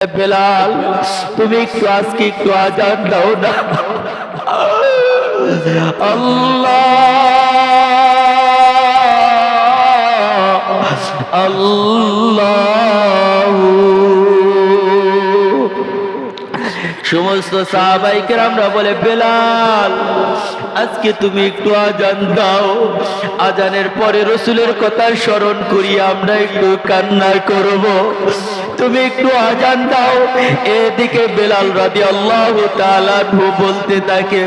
বেলাল, তুমি একটু আজকে একটু আজান দাও না। আল্লাহ। আল্লাহ সমস্ত সাহাবাইকে আমরা বলে, বেলাল, আজকে তুমি একটু আজান দাও। আজানের পরে রসুলের কথা স্মরণ করি আমরা একটু কান্না করব। তুমি একটু আজান দাও। এদিকে বেলাল রাদি আল্লাহ বলতে থাকে,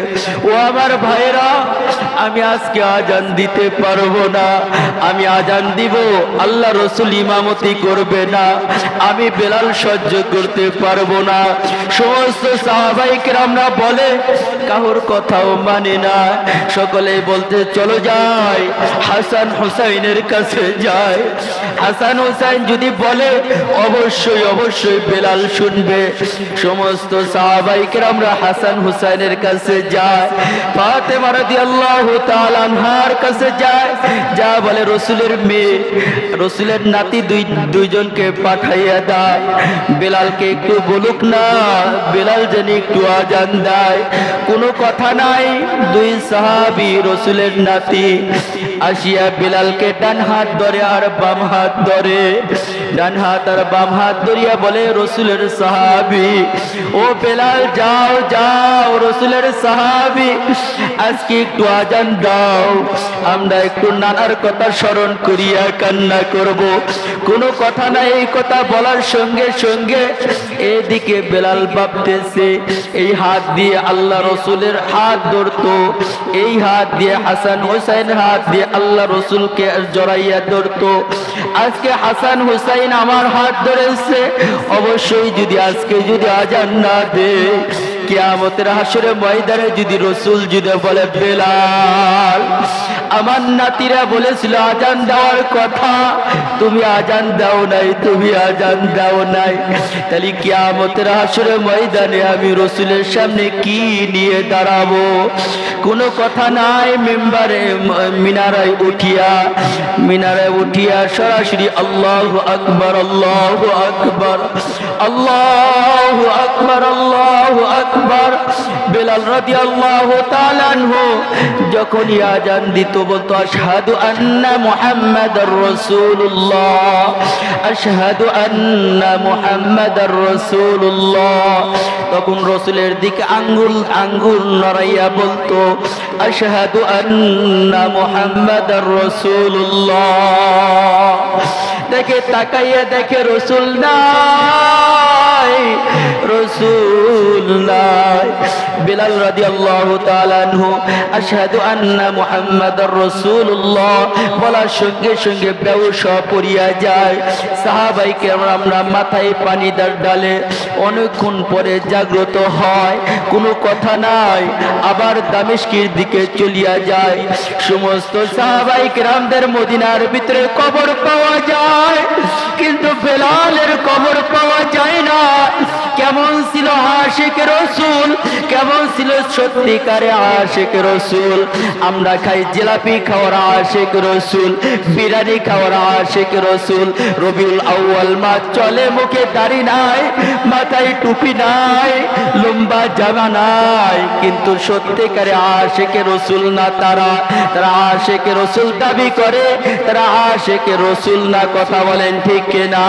ও আমার ভাইরা আমি আজকে আজান দিতে পারব না। আমি আজান দিব, আল্লাহ রসুল ইমামতি করবে না। আমি বেলাল সহ্য করতে পারব না। সমস্ত সাহাবাইকে আমরা বলে, কাহর কথাও মানে না। সকলে বলতে, চলো যাই, হাসান হুসাইনের কাছে যায় হাসান হুসাইন যদি বলে অবশ্যই অবশ্যই বেলাল শুনবে। সমস্ত হাসান হুসাইনের কাছে যায়। তাআলা আনহার কাছে যায়। যা বলে রসুলের মেয়ে। রসুলের নাতি দুই, দুইজনকে পাঠাইয়া দেয়। বেলালকে একটু বলুক না, বেলাল যেন একটু আজান দেয়। কোনো কথা নাই, দুই সাহাবি রসুলের নাতি। আসিয়া বেলালকে ডান হাত ধরে আর বাম হাত ধরে। ডান হাত আর বাম হাত ধরিয়া বলে, রসুলের সাহাবি, ও বেলাল, যাও যাও, রসুলের সাহাবি, আজকে একটু আজান দাও। আমরা একটু নানার কথা স্মরণ করিয়া কান্না করব। কোনো কথা নাই এই কথা বলার সঙ্গে সঙ্গে এদিকে বেলাল ভাবতেছে, এই হাত দিয়ে আল্লাহ রসুলের হাত ধরতো। এই হাত দিয়ে হাসান হোসাইন হাত দিয়ে আল্লাহ রসুলকে জড়াইয়া ধরতো। আজকে হাসান হুসাইন আমার হাত ধরেছে অবশ্যই যদি আজকে যদি আজান না দে কেয়ামতের হাসরে ময়দানে যদি রসুল যদি বলে বেলাল আমার নাতিরা বলেছিল, আজান দেওয়ার কথা। তুমি আজান দাও নাই, তুমি আজান দাও নাই। তাহলে কিয়ামতের হাসরে ময়দানে আমি রসুলের সামনে কি নিয়ে দাঁড়াবো? কোনো কথা নাই মেম্বারে, মিনারায় উঠিয়া। মিনারায় উঠিয়া সরাসরি আল্লাহ আকবর আল্লাহ আকবর আল্লাহ আকবর, আল্লাহ আকবর। বেলাল রাদি আল্লাহ তালানহু যখন আজান দিত, বলতো, আশহাদু আন্না মুহাম্মাদার রাসূলুল্লাহ, আশহাদু আন্না মুহাম্মাদার রাসূলুল্লাহ। তখন রসুলের দিকে আঙ্গুল আঙ্গুল নড়াইয়া বলতো, আশহাদু আন্না মুহাম্মাদার রাসূলুল্লাহ। দেখে তাকাইয়া দেখে রসুল নাই। রাদিয়াল্লাহু তাআলা আনহু, আশহাদু আন্না মুহাম্মাদার রাসূলুল্লাহ। বলার সঙ্গে সঙ্গে পড়িয়া যায়। সাহাবাইকে আমরা মাথায় ডালে অনেকক্ষণ পরে জাগ্রত হয়। কোনো কথা নাই, আবার দামেশকির দিকে চলিয়া যায়। সমস্ত সাহাবাই রামদের মদিনার ভিতরে কবর পাওয়া যায়। কিন্তু বেলালের কবর পাওয়া যায় না কেমন ছিল আশেক রসুল। কেমন ছিল সত্যিকারে আশেক রসুল? আমরা খাই জিলাপি খাওয়ার আশেক রসুল, বিরিয়ানি খাওয়ার আশেক রসুল। রবিউল আউয়াল মাস চলে মুখে দাড়ি নাই, মাথায় টুপি নাই, লম্বা জামা নাই। কিন্তু সত্যিকারে আশেকে রসুল না তারা তারা আশেকে রসুল দাবি করে, তারা আশেকে রসুল না কথা বলেন ঠিক কিনা?